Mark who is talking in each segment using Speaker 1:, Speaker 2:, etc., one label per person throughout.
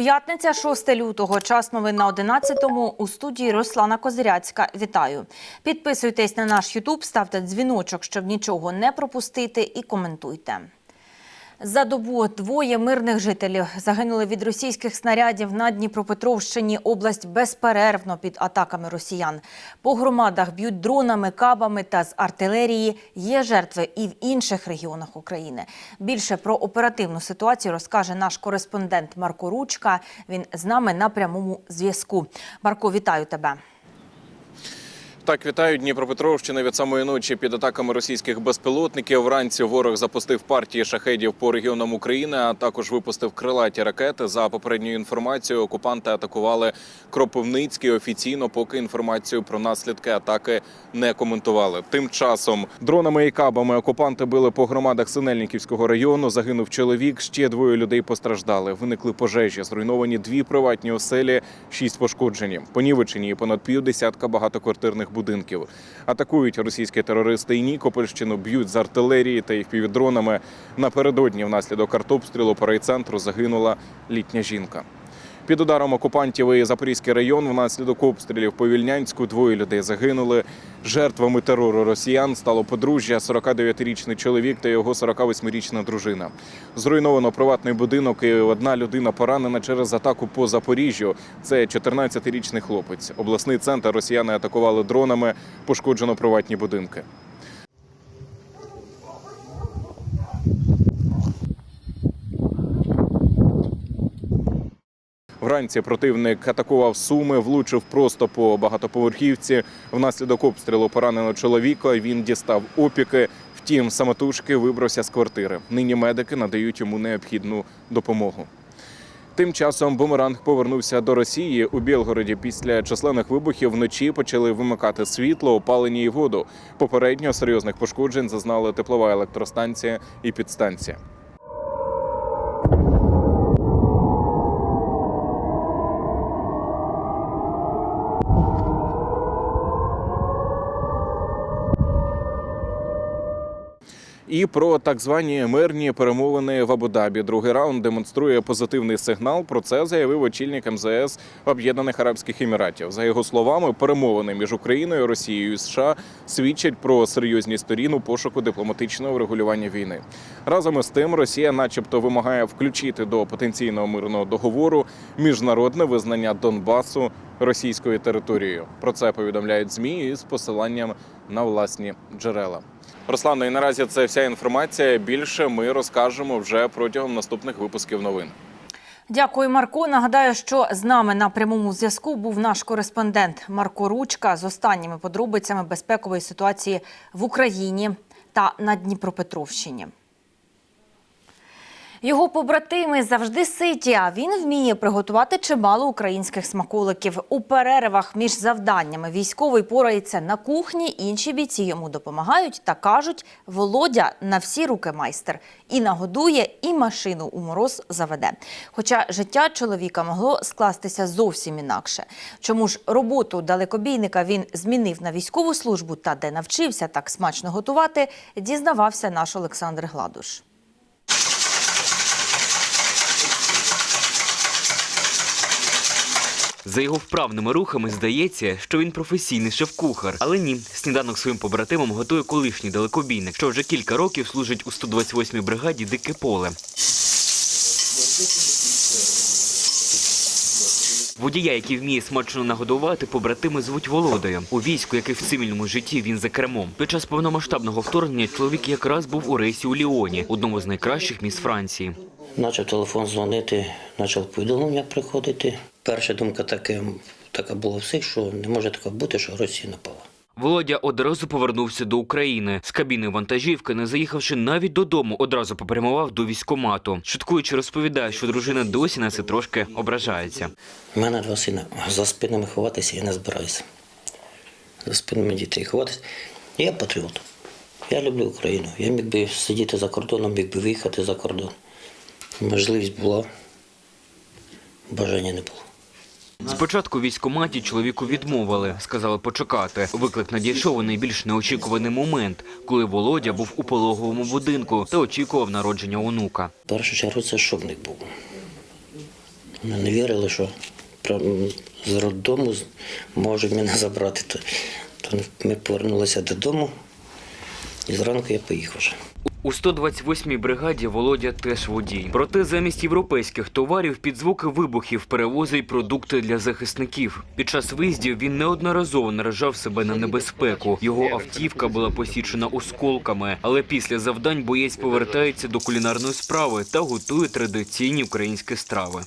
Speaker 1: П'ятниця, 6 лютого. Час новин на 11-му. У студії Руслана Козиряцька. Вітаю. Підписуйтесь на наш Ютуб, ставте дзвіночок, щоб нічого не пропустити, і коментуйте. За добу двоє мирних жителів загинули від російських снарядів на Дніпропетровщині. Область безперервно під атаками росіян. По громадах б'ють дронами, кабами та з артилерії. Є жертви і в інших регіонах України. Більше про оперативну ситуацію розкаже наш кореспондент Марко Ручка. Він з нами на прямому зв'язку. Марко, вітаю тебе.
Speaker 2: Так, вітаю Дніпропетровщина від самої ночі під атаками російських безпілотників. Вранці ворог запустив партії шахедів по регіонам України, а також випустив крилаті ракети. За попередньою інформацією, окупанти атакували Кропивницький офіційно, поки інформацію про наслідки атаки не коментували. Тим часом дронами і кабами окупанти били по громадах Синельниківського району. Загинув чоловік. Ще двоє людей постраждали. Виникли пожежі, зруйновані дві приватні оселі, шість пошкоджені. Понівечені і понад півдесятка багатоквартирних будинків. Атакують російські терористи і Нікопольщину, б'ють з артилерії та впівдронами. Напередодні внаслідок артобстрілу по райцентру загинула літня жінка. Під ударом окупантів і Запорізький район внаслідок обстрілів по Вільнянську двоє людей загинули. Жертвами терору росіян стало подружжя, 49-річний чоловік та його 48-річна дружина. Зруйновано приватний будинок і одна людина поранена через атаку по Запоріжжю. Це 14-річний хлопець. Обласний центр росіяни атакували дронами, пошкоджено приватні будинки. Вранці противник атакував суми, влучив просто по багатоповерхівці. Внаслідок обстрілу поранено чоловіка. Він дістав опіки. Втім, самотужки вибрався з квартири. Нині медики надають йому необхідну допомогу. Тим часом бумеранг повернувся до Росії у Білгороді. Після численних вибухів вночі почали вимикати світло, опалення і воду. Попередньо серйозних пошкоджень зазнали теплова електростанція і підстанція. І про так звані мирні перемовини в Абу-Дабі. Другий раунд демонструє позитивний сигнал. Про це заявив очільник МЗС Об'єднаних Арабських Еміратів. За його словами, перемовини між Україною, Росією і США свідчать про серйозні сторін у пошуку дипломатичного врегулювання війни. Разом із тим, Росія, начебто, вимагає включити до потенційного мирного договору міжнародне визнання Донбасу російською територією. Про це повідомляють змі із посиланням на власні джерела. Руслано, і наразі це вся інформація. Більше ми розкажемо вже протягом наступних випусків новин.
Speaker 1: Дякую, Марко. Нагадаю, що з нами на прямому зв'язку був наш кореспондент Марко Ручка з останніми подробицями безпекової ситуації в Україні та на Дніпропетровщині. Його побратими завжди ситі, а він вміє приготувати чимало українських смаколиків. У перервах між завданнями військовий порається на кухні, інші бійці йому допомагають та кажуть, Володя на всі руки майстер. І нагодує, і машину у мороз заведе. Хоча життя чоловіка могло скластися зовсім інакше. Чому ж роботу далекобійника він змінив на військову службу та де навчився так смачно готувати, дізнавався наш Олександр Гладуш.
Speaker 3: За його вправними рухами здається, що він професійний шеф-кухар. Але ні, сніданок своїм побратимам готує колишній далекобійник, що вже кілька років служить у 128-й бригаді Дике поле. Водія, який вміє смачно нагодувати, побратими звуть Володою. У війську, як і в цивільному житті, він за кермом. Під час повномасштабного вторгнення чоловік якраз був у рейсі у Ліоні, одному з найкращих міст Франції.
Speaker 4: Почав телефон дзвонити, почав повідомлення приходити. Перша думка таке, така була всіх, що не може таке бути, що Росія напала.
Speaker 3: Володя одразу повернувся до України. З кабіни вантажівки, не заїхавши навіть додому, одразу попрямував до військомату. Шуткуючи, розповідає, що дружина досі на це трошки ображається.
Speaker 4: У мене два сина. За спинами ховатися я не збираюся. За спинами дітей ховатися. Я патріот. Я люблю Україну. Я міг би сидіти за кордоном, міг би виїхати за кордон. Можливість була, бажання не було.
Speaker 3: Спочатку військкоматі чоловіку відмовили, сказали почекати. Виклик надійшов у найбільш неочікуваний момент, коли Володя був у пологовому будинку та очікував народження онука.
Speaker 4: В першу чергу це шовник був. Ми не вірили, що з роддому можуть мене забрати. То ми повернулися додому, і зранку я поїхав вже.
Speaker 3: У 128-й бригаді Володя теж водій. Проте замість європейських товарів під звуки вибухів перевозить продукти для захисників. Під час виїздів він неодноразово наражав себе на небезпеку. Його автівка була посічена осколками, але після завдань боєць повертається до кулінарної справи та готує традиційні українські страви.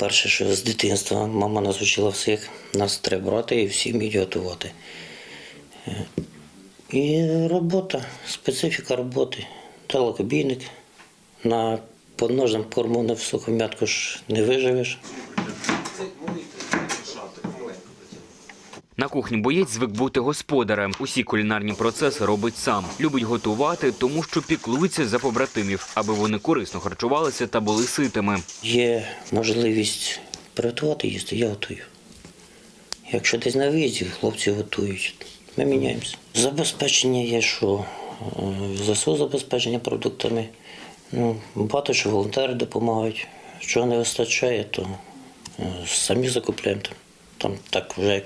Speaker 4: По-перше, що з дитинства мама нас учила всіх, нас треба брати і всім вміють готувати. Е, І робота, специфіка роботи. Далекобійник. На подножному корму на сухом'ятку ж не виживеш.
Speaker 3: На кухні боєць звик бути господарем. Усі кулінарні процеси робить сам. Любить готувати, тому що піклується за побратимів, аби вони корисно харчувалися та були ситими.
Speaker 4: Є можливість приготувати їсти, я готую. Якщо десь на виїзді, хлопці готують. Ми міняємося. Забезпечення є, що е, ЗСУ забезпечення продуктами. Ну, багато що волонтери допомагають. Що не вистачає, то е, самі закупляємо. Там, так вже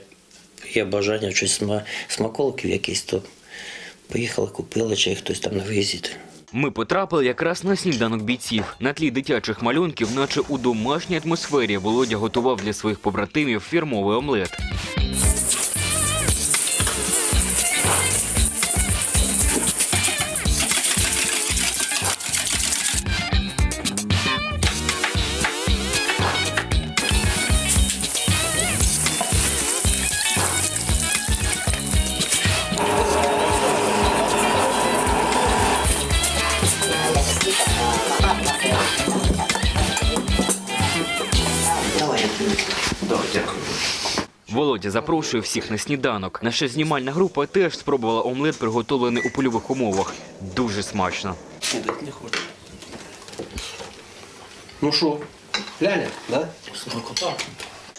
Speaker 4: є бажання щось сма- смаколиків якісь, то поїхали, купили, чи хтось там на виїзді.
Speaker 3: Ми потрапили якраз на сніданок бійців. На тлі дитячих малюнків, наче у домашній атмосфері, Володя готував для своїх побратимів фірмовий омлет. Володя запрошує всіх на сніданок. Наша знімальна група теж спробувала омлет, приготовлений у польових умовах. Дуже смачно.
Speaker 5: Не хочу. Ну що, глянь, да?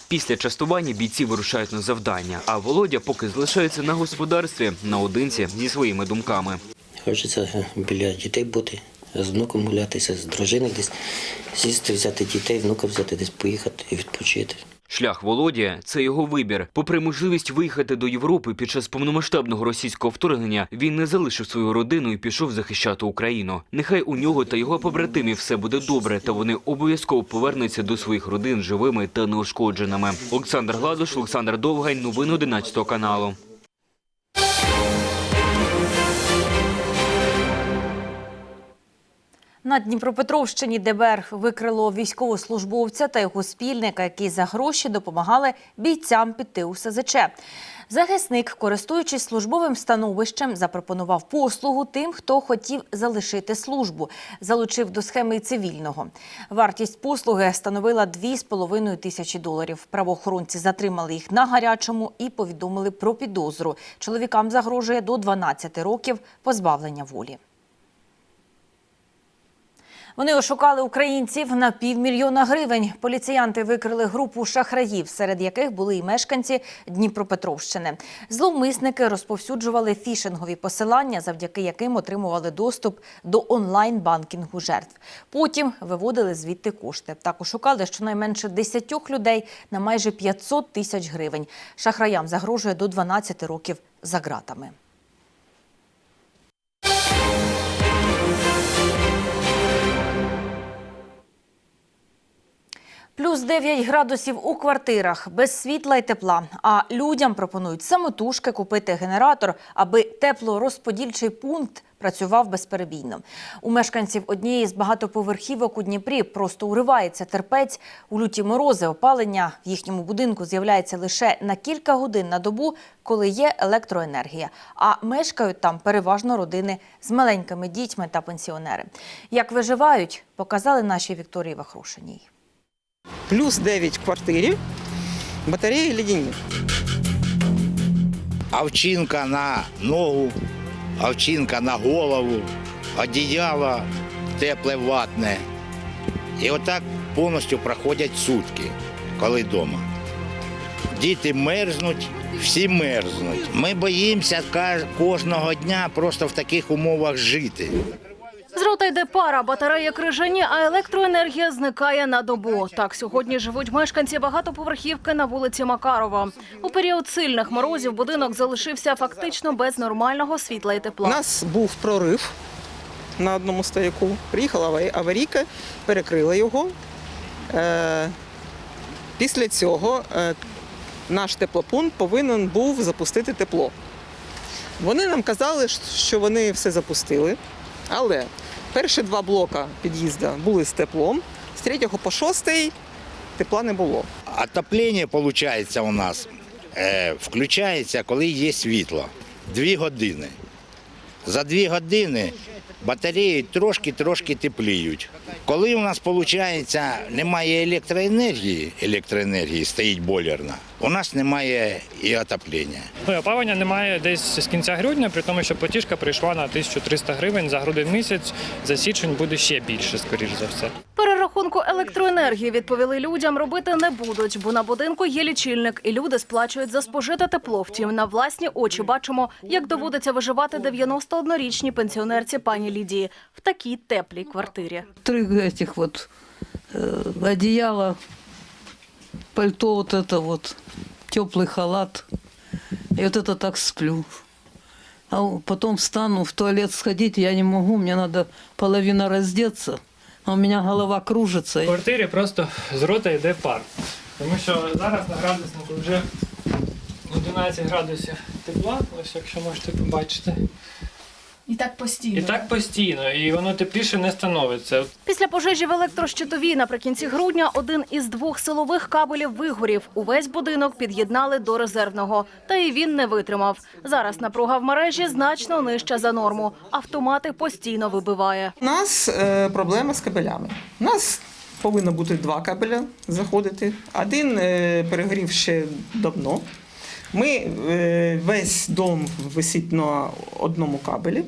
Speaker 3: Після частування бійці вирушають на завдання, а Володя поки залишається на господарстві наодинці зі своїми думками.
Speaker 4: Хочеться е, біля дітей бути, з внуком гулятися, з дружиною десь сісти, взяти дітей, внука взяти десь поїхати і відпочити.
Speaker 3: Шлях Володія – це його вибір. Попри можливість виїхати до Європи під час повномасштабного російського вторгнення, він не залишив свою родину і пішов захищати Україну. Нехай у нього та його побратимів все буде добре, та вони обов'язково повернуться до своїх родин живими та неушкодженими. Олександр Гладуш, Олександр Довгань, новини 11 каналу.
Speaker 1: На Дніпропетровщині ДБР викрило військовослужбовця та його спільника, які за гроші допомагали бійцям піти у СЗЧ. Захисник, користуючись службовим становищем, запропонував послугу тим, хто хотів залишити службу, залучив до схеми й цивільного. Вартість послуги становила 2,5 тисячі доларів. Правоохоронці затримали їх на гарячому і повідомили про підозру. Чоловікам загрожує до 12 років позбавлення волі. Вони ошукали українців на півмільйона гривень. Поліціянти викрили групу шахраїв, серед яких були і мешканці Дніпропетровщини. Зловмисники розповсюджували фішингові посилання, завдяки яким отримували доступ до онлайн-банкінгу жертв. Потім виводили звідти кошти. Так ошукали щонайменше 10 людей на майже 500 тисяч гривень. Шахраям загрожує до 12 років за ґратами. Плюс 9 градусів у квартирах без світла й тепла. А людям пропонують самотужки купити генератор, аби теплорозподільчий пункт працював безперебійно. У мешканців однієї з багатоповерхівок у Дніпрі просто уривається терпець. У люті морози опалення в їхньому будинку з'являється лише на кілька годин на добу, коли є електроенергія. А мешкають там переважно родини з маленькими дітьми та пенсіонери. Як виживають, показали нашій Вікторії Вахрушиній.
Speaker 6: Плюс 9 в квартирі, батарея леденів.
Speaker 7: овчинка на ногу, овчинка на голову, одіяло тепле ватне. І отак повністю проходять сутки, коли вдома. Діти мерзнуть всі мерзнуть. Ми боїмося кожного дня просто в таких умовах жити.
Speaker 8: Рота йде пара, батареї крижані, а електроенергія зникає на добу. Так сьогодні живуть мешканці багатоповерхівки на вулиці Макарова. У період сильних морозів будинок залишився фактично без нормального світла і
Speaker 6: У
Speaker 8: тепла.
Speaker 6: нас був прорив на одному стояку. Приїхала аварі- аварійка, перекрила його. Е, Після цього е, наш теплопункт повинен був запустити тепло. Вони нам казали, що вони все запустили, але перші два блока під'їзду були з теплом, з третього по шостий тепла не було.
Speaker 7: Отоплення, виходить, у нас е, включається, коли є світло. Дві години. За дві години батареї трошки-трошки тепліють. Коли у нас, виходить, немає електроенергії, електроенергії стоїть бойлерна, у нас немає і отоплення.
Speaker 9: Ну, опалення немає десь з кінця грудня, при тому, що платіжка прийшла на 1300 гривень за грудень місяць. За січень буде ще більше, скоріш за все
Speaker 8: Перерахунку електроенергії відповіли людям робити не будуть, бо на будинку є лічильник, і люди сплачують за спожите тепло. Втім, на власні очі бачимо, як доводиться виживати 91-річній пенсіонерці пані Лідії в такій теплій квартирі.
Speaker 10: три этих вот э, одеяла, пальто вот это вот, теплый халат. И вот это так сплю. А у- потом встану в туалет сходить, я не могу, мне надо половина раздеться. У мене голова кружиться.
Speaker 9: В квартирі просто з рота йде пар. Тому що зараз на градуснику вже 11 градусів тепла, ось якщо можете побачити.
Speaker 8: І так постійно.
Speaker 9: І так постійно, і воно тепліше не становиться.
Speaker 8: Після пожежі в електрощитовій наприкінці грудня один із двох силових кабелів вигорів. Увесь будинок під'єднали до резервного. Та і він не витримав. Зараз напруга в мережі значно нижча за норму. Автомати постійно вибиває.
Speaker 6: У нас е, проблема з кабелями. У нас повинно бути два кабеля заходити. Один е, перегорів ще давно. Ми е, весь дом висить на одному кабелі,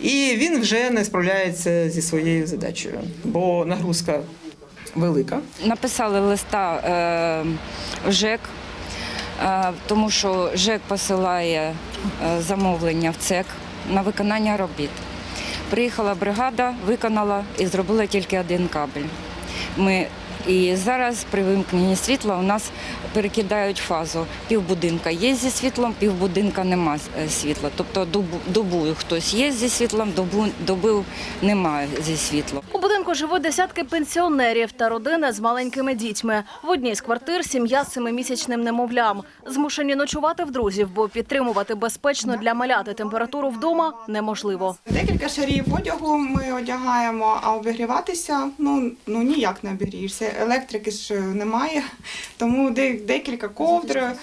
Speaker 6: і він вже не справляється зі своєю задачею, бо нагрузка велика.
Speaker 11: Написали листа е, в ЖЕК, е, тому що ЖЕК посилає е, замовлення в ЦЕК на виконання робіт. Приїхала бригада, виконала і зробила тільки один кабель. Ми і зараз при вимкненні світла у нас перекидають фазу. Півбудинка є зі світлом, півбудинка нема е, світла. Тобто добу, добу хтось є зі світлом, добу, доби немає зі світлом.
Speaker 8: У будинку живуть десятки пенсіонерів та родини з маленькими дітьми. В одній з квартир сім'я з семимісячним немовлям. Змушені ночувати в друзів, бо підтримувати безпечно для маляти температуру вдома неможливо.
Speaker 12: Декілька шарів одягу ми одягаємо, а обігріватися ну, ну ніяк не обігрієшся. Електрики ж немає, тому де- декілька ковдр е,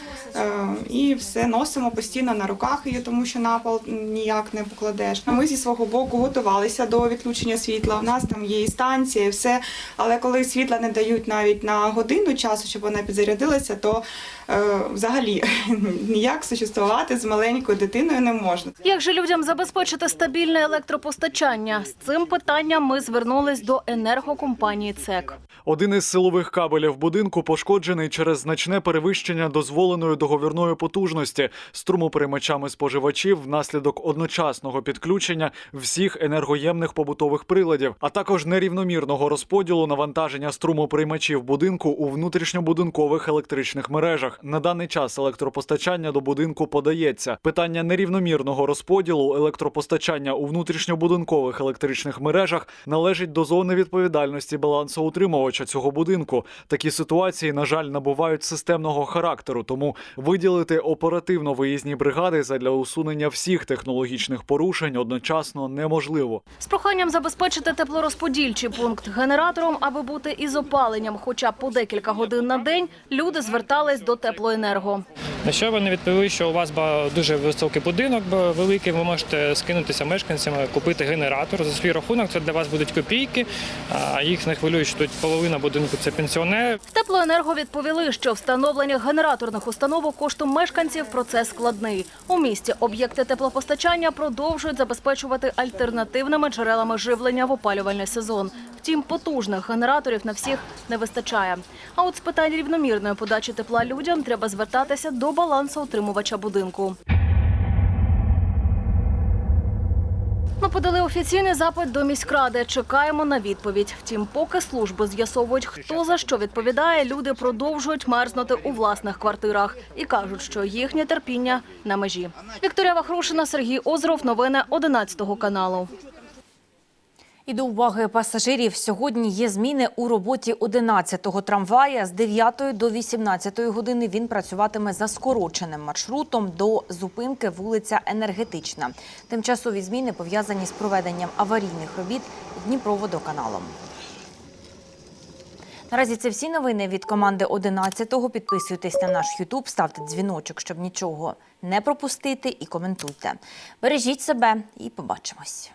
Speaker 12: і все носимо постійно на руках її, тому що на пол ніяк не покладеш. Ми зі свого боку готувалися до відключення світла. У нас там є і станція, і все. Але коли світла не дають навіть на годину часу, щоб вона підзарядилася, то е, взагалі ніяк существувати з маленькою дитиною не можна.
Speaker 8: Як же людям забезпечити стабільне електропостачання? З цим питанням ми звернулись до енергокомпанії ЦЕК.
Speaker 13: Один із силових кабелів будинку пошкоджений через значне перевищення дозволеної договірної потужності струмопереймачами споживачів внаслідок одночасного підключення всіх енергоємних побутових приладів, а також нерівномірного розподілу навантаження струмоприймачів будинку у внутрішньобудинкових електричних мережах. На даний час електропостачання до будинку подається. Питання нерівномірного розподілу електропостачання у внутрішньобудинкових електричних мережах належить до зони відповідальності балансоутримувача цього будинку. Такі ситуації, на жаль, набувають системного характеру, тому виділити оперативно виїзні бригади задля усунення всіх технологічних порушень одночасно неможливо.
Speaker 8: З проханням забезпечити теплорозподільчий пункт генератором, аби бути із опаленням хоча б по декілька годин на день, люди звертались до теплоенерго.
Speaker 9: На що вони відповіли, що у вас ба- дуже високий будинок великий, ви можете скинутися мешканцями, купити генератор за свій рахунок. Це для вас будуть копійки. А їх не хвилює, що тут половина будинку це пенсіонери.
Speaker 8: Теплоенерго відповіли, що встановлення генераторних установок коштом мешканців процес складний. У місті об'єкти теплопостачання продовжують забезпечувати альтернативними джерелами живлення в опалювальний сезон. Втім, потужних генераторів на всіх не вистачає. А от з питань рівномірної подачі тепла людям треба звертатися до балансу утримувача будинку. Ми подали офіційний запит до міськради. Чекаємо на відповідь. Втім, поки служби з'ясовують, хто за що відповідає, люди продовжують мерзнути у власних квартирах і кажуть, що їхнє терпіння на межі. Вікторія Вахрушина, Сергій Озров. Новини 11 каналу.
Speaker 1: І до уваги пасажирів сьогодні є зміни у роботі 11-го трамвая. З 9 до 18 години він працюватиме за скороченим маршрутом до зупинки вулиця Енергетична. Тимчасові зміни пов'язані з проведенням аварійних робіт Дніпроводоканалом. Наразі це всі новини від команди 11-го. Підписуйтесь на наш Ютуб, ставте дзвіночок, щоб нічого не пропустити, і коментуйте. Бережіть себе і побачимось.